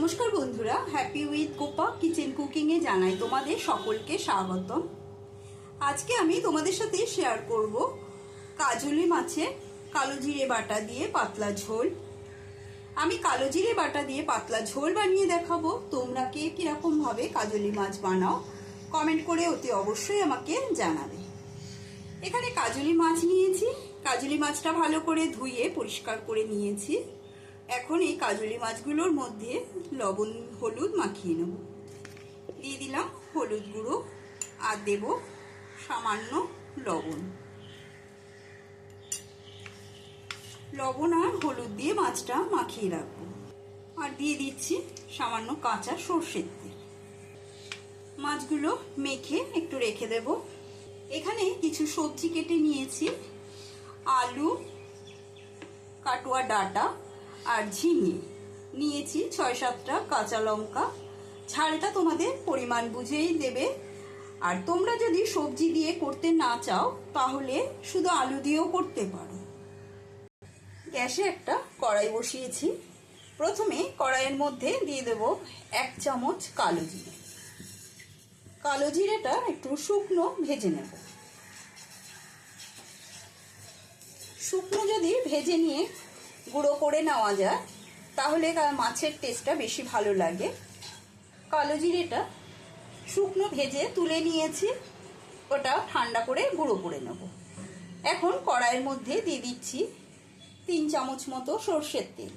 নমস্কার বন্ধুরা happy with কোপা কিচেন কুকিংয়ে জানাই তোমাদের সকলকে স্বাগতম। আজকে আমি তোমাদের সাথে শেয়ার করব কাজলি মাছে কালো জিরে বাটা দিয়ে পাতলা ঝোল। আমি কালো জিরে বাটা দিয়ে পাতলা ঝোল বানিয়ে দেখাবো, তোমরা কে কীরকম ভাবে কাজলি মাছ বানাও কমেন্ট করে অতি অবশ্যই আমাকে জানাবে। এখানে কাজলি মাছ নিয়েছি, কাজলি মাছটা ভালো করে ধুয়ে পরিষ্কার করে নিয়েছি। এখন এই কাজলি মাছগুলোর মধ্যে লবণ, হলুদ মাখিয়ে নেব। দিয়ে দিলাম হলুদ গুঁড়ো আর দেব সামান্য লবণ। লবণ আর হলুদ দিয়ে মাছটা মাখিয়ে রাখব। আর দিয়ে দিচ্ছি সামান্য কাঁচা সর্ষের তেল। মাছগুলো মেখে একটু রেখে দেব। এখানে কিছু সবজি কেটে নিয়েছি। আলু, কাটোয়া ডাটা আর ঝিঙে। নিয়েছি ছয় সাতটা কাঁচা লঙ্কা। ঝালটা তোমাদের পরিমাণ বুঝেই দেবে। আর তোমরা যদি সবজি দিয়ে করতে না চাও, তাহলে শুধু আলু দিয়েও করতে পারো। গ্যাসে একটা কড়াই বসিয়েছি। প্রথমে কড়াইয়ের মধ্যে দিয়ে দেব এক চামচ কালো জিরে। কালো জিরেটা একটু শুকনো ভেজে নেব। শুকনো যদি ভেজে নিয়ে গুঁড়ো করে নেওয়া যায়, তাহলে মাছের টেস্টটা বেশি ভালো লাগে। কালো জিরেটা শুকনো ভেজে তুলে নিয়েছি, ওটা ঠান্ডা করে গুঁড়ো করে নেব। এখন কড়াইয়ের মধ্যে দিয়ে দিচ্ছি তিন চামচ মতো সর্ষের তেল।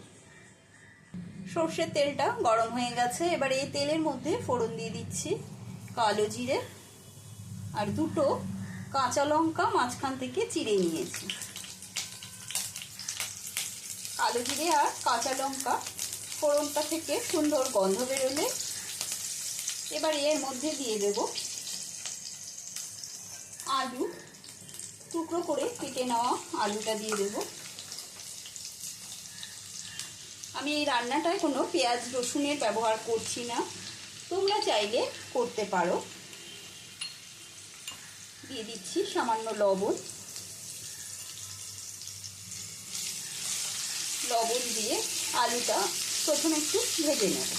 সর্ষের তেলটা গরম হয়ে গেছে, এবার এই তেলের মধ্যে ফোড়ন দিয়ে দিচ্ছি কালো জিরে। আর দুটো কাঁচা লঙ্কা মাঝখান থেকে চিড়ে নিয়েছি। কালো জিরে আর কাঁচা লঙ্কা ফোড়নটা থেকে সুন্দর গন্ধ বেরোলে। এবার এর মধ্যে দিয়ে দেব আলু। টুকরো করে কেটে নেওয়া আলুটা দিয়ে দেব। আমি এই রান্নাটায় কোনো পেঁয়াজ, রসুনের ব্যবহার করছি না। তোমরা চাইলে করতে পারো। দিয়ে দিচ্ছি সামান্য লবণ। লবণ দিয়ে আলুটা প্রথমে একটু ভেজে নেব।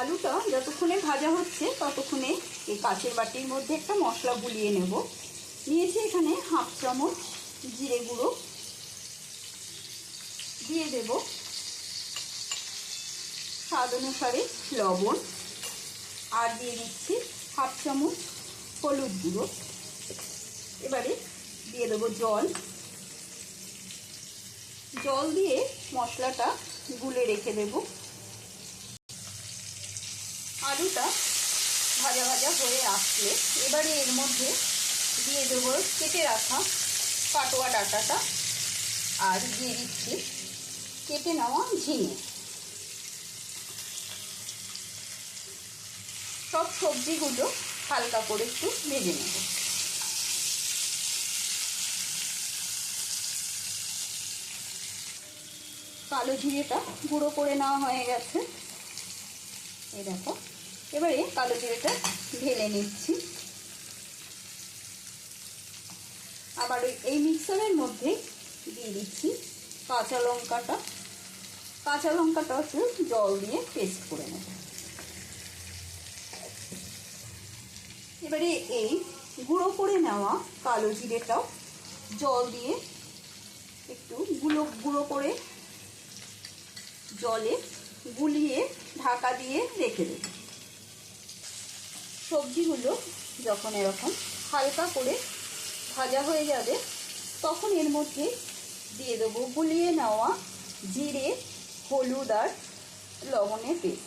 আলুটা যতক্ষণে ভাজা হচ্ছে, ততক্ষণে এই কাঁচের বাটির মধ্যে একটা মশলা গুলিয়ে নেব। নিয়েছি এখানে হাফ চামচ জিরে গুঁড়ো। দিয়ে দেব স্বাদ অনুসারে লবণ। আর দিয়ে দিচ্ছি হাফ চামচ হলুদ গুঁড়ো। এবারে দিয়ে দেবো জল। জল দিয়ে মশলাটা গুলে রেখে দেব। আলুটা ভাজা ভাজা হয়ে আসলে এবারে এর মধ্যে দিয়ে দেবো কেটে রাখা কাটোয়া ডাটাটা আর দিয়ে দিচ্ছি কেটে নেওয়া ঝিঙে। সব সবজিগুলো হালকা করে একটু ভেজে নেব। কালো জিরেটা গুঁড়ো করে নেওয়া হয়ে গেছে। এই দেখো, এবারে কালো জিরেটা ঢেলে নিচ্ছি। আবার এই মিক্সারের মধ্যে দিয়ে দিচ্ছি কাঁচা লঙ্কাটা। কাঁচা লঙ্কাটা একটু জল দিয়ে পেস্ট করে নেব। এবারে এই গুঁড়ো করে নেওয়া কালো জিরেটাও জল দিয়ে একটু গুঁড়ো গুঁড়ো করে জলে গুলিয়ে ঢাকা দিয়ে রেখে দেব। সবজিগুলো যখন এরকম হালকা করে ভাজা হয়ে যাবে, তখন এর মধ্যে দিয়ে দেবো গুলিয়ে নেওয়া জিরে, হলুদ আর লবণের পেস্ট।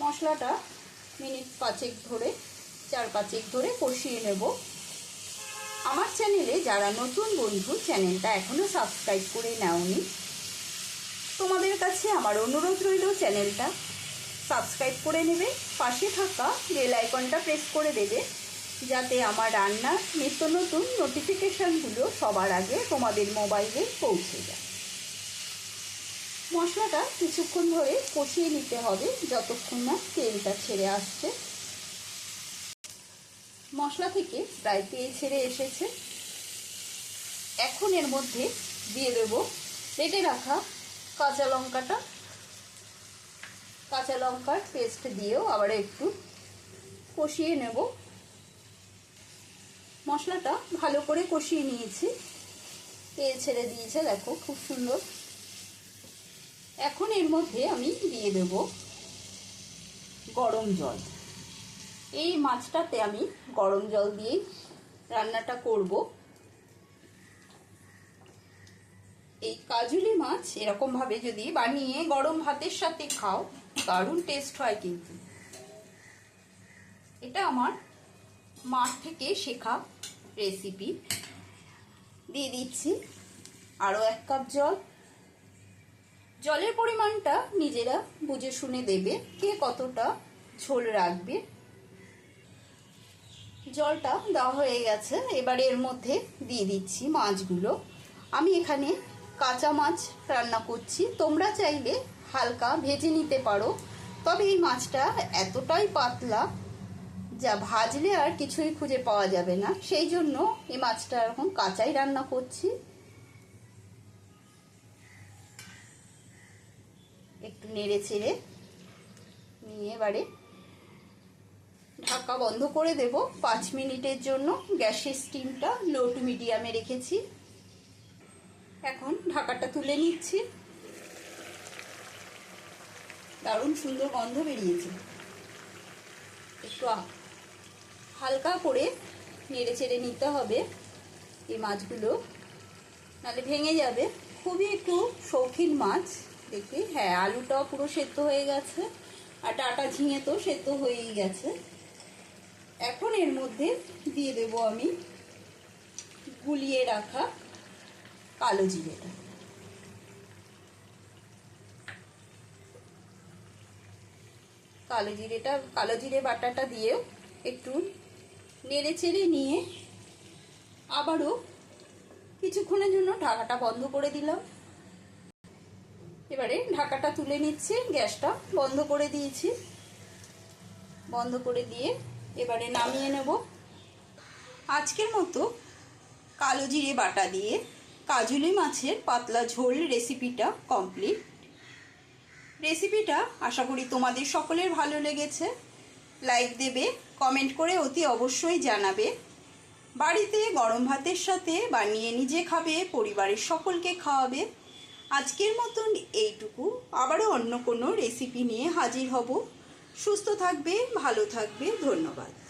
মশলাটা মিনিট পাঁচেক ধরে, চার পাঁচেক ধরে কষিয়ে নেব। আমার চ্যানেলে যারা নতুন বন্ধু চ্যানেলটা এখনও সাবস্ক্রাইব করে নেওনি, তোমাদের কাছে আমার অনুরোধ রইল চ্যানেলটা সাবস্ক্রাইব করে নেবে, পাশে থাকা বেল আইকনটা প্রেস করে দেবে, যাতে আমার রান্নার নিত্য নতুন নোটিফিকেশানগুলো সবার আগে তোমাদের মোবাইলে পৌঁছে যায়। মশলাটা কিছুক্ষণ ধরে কষিয়ে নিতে হবে, যতক্ষণ না তেলটা ছেড়ে আসছে। মশলা থেকে প্রায় তেল ছেড়ে এসেছে। এখন এর মধ্যে দিয়ে দেব কেটে রাখা কাঁচা লঙ্কাটা। কাঁচা লঙ্কার পেস্ট দিয়েও আবার একটু কষিয়ে নেব। মশলাটা ভালো করে কষিয়ে নিয়েছি। তেল ছেড়ে দিয়েছে, দেখো খুব সুন্দর। এখন এর মধ্যে আমি দিয়ে দেব গরম জল। এই মাছটাতে আমি গরম জল দিয়েই রান্নাটা করব। এই কাজুলি মাছ এরকমভাবে যদি বানিয়ে গরম ভাতের সাথে খাও, দারুণ টেস্ট হয় কিন্তু। এটা আমার মাঠ থেকে শেখা রেসিপি দিয়ে দিচ্ছি আরও এক কাপ জল। জলের পরিমাণটা নিজেরা বুঝে শুনে দেবে কে কতটা ঝোল রাখবে। জলটা দেওয়া হয়ে গেছে। এবার এর মধ্যে দিয়ে দিচ্ছি মাছগুলো। আমি এখানে কাঁচা মাছ রান্না করছি। তোমরা চাইলে হালকা ভেজে নিতে পারো। তবে এই মাছটা এতটাই পাতলা যা ভাজলে আর কিছুই খুঁজে পাওয়া যাবে না। সেই জন্য এই মাছটা এরকম কাঁচাই রান্না করছি। একটু নেড়ে চেড়ে নিয়ে এবারে ঢাকা বন্ধ করে দেব। পাঁচ মিনিটের জন্য গ্যাসের স্টিমটা লো টু মিডিয়ামে রেখেছি। এখন ঢাকাটা তুলে নিচ্ছি। দারুণ সুন্দর গন্ধ বেরিয়েছে। একটু হালকা করে নেড়ে চেড়ে নিতে হবে এই মাছগুলো। নাহলে ভেঙে যাবে। খুবই একটু শৌখিন মাছ। দেখি হ্যাঁ আলুটাও পুরো সেদ্ধ হয়ে গেছে। আর ডাটা ঝিঙে তো সেদ্ধ হয়েই গেছে। এখন এর মধ্যে দিয়ে দেব আমি গুলিয়ে রাখা কালো জিরেটা। কালো জিরেটা, কালো জিরে বাটাটা দিয়েও একটু নেড়ে চেড়ে নিয়ে আবারও কিছুক্ষণের জন্য ঢাকাটা বন্ধ করে দিলাম। এবারে ঢাকাটা তুলে নিচ্ছি, গ্যাসটা বন্ধ করে দিয়েছি। বন্ধ করে দিয়ে এবারে নামিয়ে নেব। আজকের মতো কালো জিরে বাটা দিয়ে কাজুলি মাছের পাতলা ঝোল রেসিপিটা কমপ্লিট রেসিপিটা আশা করি তোমাদের সকলের ভালো লেগেছে। লাইক দেবে কমেন্ট করে অতি অবশ্যই জানাবে। বাড়িতে গরম ভাতের সাথে বানিয়ে নিজে খাবে, পরিবারের সকলকে খাওয়াবে। আজকের মতন এইটুকু। আবারও অন্য কোনো রেসিপি নিয়ে হাজির হব। সুস্থ থাকবে ভালো থাকবে ধন্যবাদ।